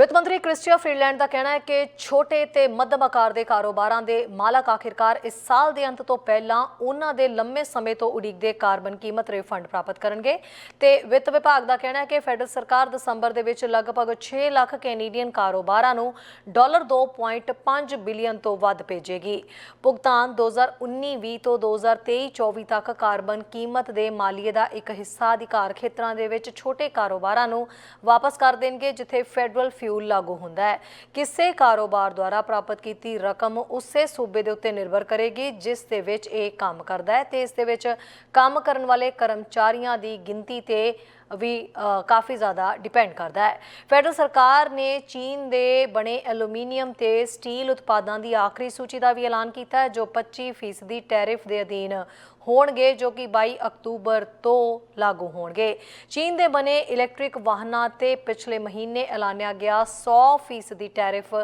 ਵਿੱਤ ਮੰਤਰੀ Christy Freeland ਦਾ ਕਹਿਣਾ ਹੈ ਕਿ ਛੋਟੇ ਤੇ ਮੱਧਮ ਆਕਾਰ ਦੇ ਕਾਰੋਬਾਰਾਂ ਦੇ ਮਾਲਕ ਆਖਿਰਕਾਰ ਇਸ ਸਾਲ ਦੇ ਅੰਤ ਤੋਂ ਪਹਿਲਾਂ ਉਹਨਾਂ ਦੇ ਲੰਮੇ ਸਮੇਂ ਤੋਂ ਉਡੀਕਦੇ ਕਾਰਬਨ ਕੀਮਤ ਰਿਫੰਡ ਪ੍ਰਾਪਤ ਕਰਨਗੇ। ਤੇ ਵਿੱਤ ਵਿਭਾਗ ਦਾ ਕਹਿਣਾ ਹੈ ਕਿ ਫੈਡਰਲ ਸਰਕਾਰ ਦਸੰਬਰ ਦੇ ਵਿੱਚ ਲਗਭਗ 6 ਲੱਖ ਕੈਨੇਡੀਅਨ ਕਾਰੋਬਾਰਾਂ ਨੂੰ ਡਾਲਰ 2.5 ਬਿਲੀਅਨ ਤੋਂ ਵੱਧ ਭੇਜੇਗੀ। ਭੁਗਤਾਨ 2019-20 ਤੋਂ 2023-24 ਤੱਕ ਕਾਰਬਨ ਕੀਮਤ ਦੇ ਮਾਲੀਏ ਦਾ ਇੱਕ ਹਿੱਸਾ ਅਧਿਕਾਰ ਖੇਤਰਾਂ ਦੇ ਵਿੱਚ ਛੋਟੇ ਕਾਰੋਬਾਰਾਂ ਨੂੰ ਵਾਪਸ ਕਰ ਦੇਣਗੇ, ਜਿੱਥੇ ਫੈਡਰਲ ਫਿਊਲ ਲਾਗੂ ਹੁੰਦਾ ਹੈ। ਕਿਸੇ ਕਾਰੋਬਾਰ ਦੁਆਰਾ ਪ੍ਰਾਪਤ ਕੀਤੀ ਰਕਮ ਉਸੇ ਸੂਬੇ ਦੇ ਉੱਤੇ ਨਿਰਭਰ ਕਰੇਗੀ, ਜਿਸ ਦੇ ਵਿੱਚ ਇਹ ਕੰਮ ਕਰਦਾ ਹੈ ਤੇ ਇਸ ਦੇ ਵਿੱਚ ਕੰਮ ਕਰਨ ਵਾਲੇ ਕਰਮਚਾਰੀਆਂ ਦੀ ਗਿਣਤੀ ਤੇ ਵੀ ਕਾਫੀ ਜ਼ਿਆਦਾ ਡਿਪੈਂਡ ਕਰਦਾ ਹੈ। ਫੈਡਰਲ ਸਰਕਾਰ ਨੇ ਚੀਨ ਦੇ ਬਣੇ ਐਲੂਮੀਨੀਅਮ ਤੇ ਸਟੀਲ ਉਤਪਾਦਾਂ ਦੀ ਆਖਰੀ ਸੂਚੀ ਦਾ ਵੀ ਐਲਾਨ ਕੀਤਾ ਹੈ, ਜੋ 25% ਟੈਰਿਫ ਦੇ ਅਧੀਨ ਹੋਣਗੇ, ਜੋ ਕਿ 22 ਅਕਤੂਬਰ ਤੋਂ ਲਾਗੂ ਹੋਣਗੇ। ਚੀਨ ਦੇ ਬਣੇ ਇਲੈਕਟ੍ਰਿਕ ਵਾਹਨਾਂ ਤੇ ਪਿਛਲੇ ਮਹੀਨੇ ਐਲਾਨਿਆ ਗਿਆ 100% ਟੈਰਿਫ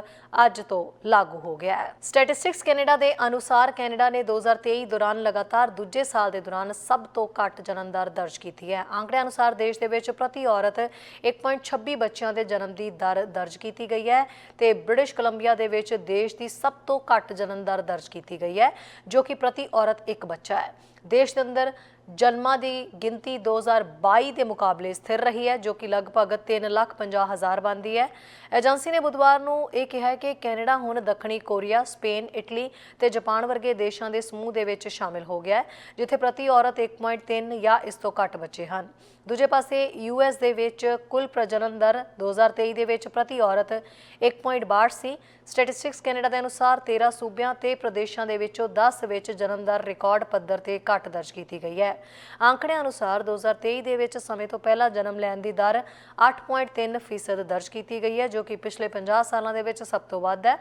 ਅੱਜ ਤੋਂ ਲਾਗੂ ਹੋ ਗਿਆ ਹੈ। ਸਟੈਟਿਸਟਿਕਸ ਕੈਨੇਡਾ ਦੇ ਅਨੁਸਾਰ ਕੈਨੇਡਾ ਨੇ 2023 ਦੌਰਾਨ ਲਗਾਤਾਰ ਦੂਜੇ ਸਾਲ ਦੇ ਦੌਰਾਨ ਸਭ ਤੋਂ ਘੱਟ ਜਨਮ ਦਰ ਦਰਜ ਕੀਤੀ ਹੈ। ਆંકੜਿਆਂ ਅਨੁਸਾਰ ਦੇਸ਼ ਦੇ ਵਿੱਚ ਪ੍ਰਤੀ ਔਰਤ 1.26 ਬੱਚਿਆਂ ਦੇ ਜਨਮ ਦੀ ਦਰ ਦਰਜ ਕੀਤੀ ਗਈ ਹੈ ਤੇ ਬ੍ਰਿਟਿਸ਼ ਕੋਲੰਬੀਆ ਦੇ ਵਿੱਚ ਦੇਸ਼ ਦੀ ਸਭ ਤੋਂ ਘੱਟ ਜਨਮ ਦਰ ਦਰਜ ਕੀਤੀ ਗਈ ਹੈ, ਜੋ ਕਿ ਪ੍ਰਤੀ ਔਰਤ ਇੱਕ ਬੱਚਾ ਹੈ। ਦੇਸ਼ ਦੇ ਅੰਦਰ ਜਨਮਾਂ ਦੀ ਗਿਣਤੀ 2022 ਦੇ ਮੁਕਾਬਲੇ ਸਥਿਰ ਰਹੀ ਹੈ ਜੋ ਕਿ ਲਗਭਗ 3,50,000 ਬਣਦੀ ਹੈ। ਏਜੰਸੀ ਨੇ ਬੁੱਧਵਾਰ ਨੂੰ ਇਹ ਕਿਹਾ ਕਿ ਕੈਨੇਡਾ ਹੁਣ ਦੱਖਣੀ ਕੋਰੀਆ ਸਪੇਨ ਇਟਲੀ ਤੇ ਜਾਪਾਨ ਵਰਗੇ ਦੇਸ਼ਾਂ ਦੇ ਸਮੂਹ ਦੇ ਵਿੱਚ ਸ਼ਾਮਿਲ ਹੋ ਗਿਆ ਹੈ ਜਿੱਥੇ ਪ੍ਰਤੀ ਔਰਤ 1.3 ਜਾਂ ਇਸ ਤੋਂ ਘੱਟ ਬੱਚੇ ਹਨ। ਦੂਜੇ ਪਾਸੇ ਯੂਐਸ ਦੇ ਵਿੱਚ ਕੁੱਲ ਪ੍ਰਜਨਨ ਦਰ 2023 ਦੇ ਵਿੱਚ ਪ੍ਰਤੀ ਔਰਤ 1.62 ਸੀ। ਸਟੈਟਿਸਟਿਕਸ ਕੈਨੇਡਾ ਦੇ ਅਨੁਸਾਰ 13 ਸੂਬਿਆਂ ਤੇ ਪ੍ਰਦੇਸ਼ਾਂ ਦੇ ਵਿੱਚੋਂ 10 ਵਿੱਚ ਜਨਮ ਦਰ ਰਿਕਾਰਡ ਪੱਧਰ ਤੇ ਘੱਟ ਦਰਜ ਕੀਤੀ ਗਈ ਹੈ। ਆંકੜਿਆਂ ਅਨੁਸਾਰ 2023 ਦੇ ਵਿੱਚ ਸਮੇਂ ਤੋਂ ਪਹਿਲਾਂ ਜਨਮ ਲੈਣ ਦੀ ਦਰ 8.3% ਫੀਸਦ ਦਰਜ ਕੀਤੀ ਗਈ ਹੈ, ਜੋ ਕਿ ਪਿਛਲੇ 50 ਸਾਲਾਂ ਦੇ ਵਿੱਚ ਸਭ ਤੋਂ ਵੱਧ ਹੈ।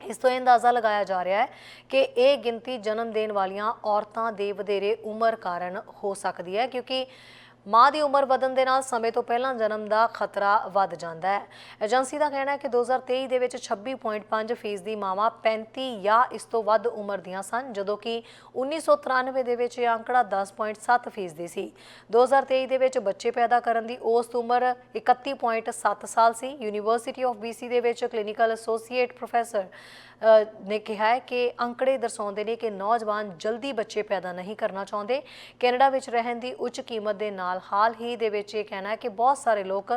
ਇਸ ਤੋਂ ਇਹ ਅੰਦਾਜ਼ਾ ਲਗਾਇਆ ਜਾ ਰਿਹਾ ਹੈ ਕਿ ਇਹ ਗਿਣਤੀ ਜਨਮ ਦੇਣ ਵਾਲੀਆਂ ਔਰਤਾਂ ਦੇ ਵਧੇਰੇ ਉਮਰ ਕਾਰਨ ਹੋ ਸਕਦੀ ਹੈ, ਕਿਉਂਕਿ ਮਾਂ ਦੀ ਉਮਰ ਵਧਣ ਦੇ ਨਾਲ ਸਮੇਂ ਤੋਂ ਪਹਿਲਾਂ ਜਨਮ ਦਾ ਖਤਰਾ ਵੱਧ ਜਾਂਦਾ ਹੈ। ਏਜੰਸੀ ਦਾ ਕਹਿਣਾ ਹੈ ਕਿ 2023 ਦੇ ਵਿੱਚ 26.5 ਫੀਸਦੀ ਮਾਵਾਂ 35 ਜਾਂ ਇਸ ਤੋਂ ਵੱਧ ਉਮਰ ਦੀਆਂ ਸਨ, ਜਦੋਂ ਕਿ 1993 ਦੇ ਵਿੱਚ ਇਹ ਅੰਕੜਾ 10.7 ਫੀਸਦੀ ਸੀ। 2023 ਦੇ ਵਿੱਚ ਬੱਚੇ ਪੈਦਾ ਕਰਨ ਦੀ ਔਸਤ ਉਮਰ 31.7 ਸਾਲ ਸੀ। ਯੂਨੀਵਰਸਿਟੀ ਆਫ BC ਦੇ ਵਿੱਚ ਕਲੀਨਿਕਲ ਐਸੋਸੀਏਟ ਪ੍ਰੋਫੈਸਰ ਨੇ ਕਿਹਾ ਹੈ ਕਿ ਅੰਕੜੇ ਦਰਸਾਉਂਦੇ ਨੇ ਕਿ ਨੌਜਵਾਨ ਜਲਦੀ ਬੱਚੇ ਪੈਦਾ ਨਹੀਂ ਕਰਨਾ ਚਾਹੁੰਦੇ। ਕੈਨੇਡਾ ਵਿੱਚ ਰਹਿਣ ਦੀ ਉੱਚ ਕੀਮਤ ਦੇ ਨਾਲ ਹਾਲ ਹੀ ਦੇ ਵਿੱਚ ਇਹ ਕਹਿਣਾ ਹੈ ਕਿ ਬਹੁਤ ਸਾਰੇ ਲੋਕ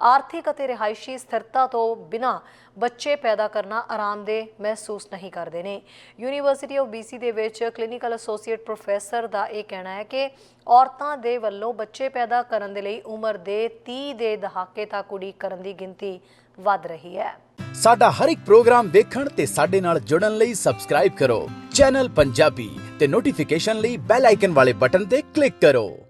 ਆਰਥਿਕ ਅਤੇ ਰਿਹਾਇਸ਼ੀ ਸਥਿਰਤਾ ਤੋਂ ਬਿਨਾਂ ਬੱਚੇ ਪੈਦਾ ਕਰਨਾ ਆਰਾਮਦੇਹ ਮਹਿਸੂਸ ਨਹੀਂ ਕਰਦੇ ਨੇ। ਯੂਨੀਵਰਸਿਟੀ ਆਫ BC ਦੇ ਵਿੱਚ ਕਲੀਨਿਕਲ ਐਸੋਸੀਏਟ ਪ੍ਰੋਫੈਸਰ ਦਾ ਇਹ ਕਹਿਣਾ ਹੈ ਕਿ ਔਰਤਾਂ ਦੇ ਵੱਲੋਂ ਬੱਚੇ ਪੈਦਾ ਕਰਨ ਦੇ ਲਈ ਉਮਰ ਦੇ 30 ਦੇ ਦਹਾਕੇ ਤੱਕ ਉਡੀਕ ਕਰਨ ਦੀ ਗਿਣਤੀ ਵੱਧ ਰਹੀ ਹੈ। ਸਾਡਾ ਹਰ ਇੱਕ ਪ੍ਰੋਗਰਾਮ ਦੇਖਣ ਤੇ ਸਾਡੇ ਨਾਲ ਜੁੜਨ ਲਈ ਸਬਸਕ੍ਰਾਈਬ ਕਰੋ। ਚੈਨਲ ਪੰਜਾਬੀ ਤੇ ਨੋਟੀਫਿਕੇਸ਼ਨ ਲਈ ਬੈਲ ਆਈਕਨ ਵਾਲੇ ਬਟਨ ਤੇ ਕਲਿੱਕ ਕਰੋ।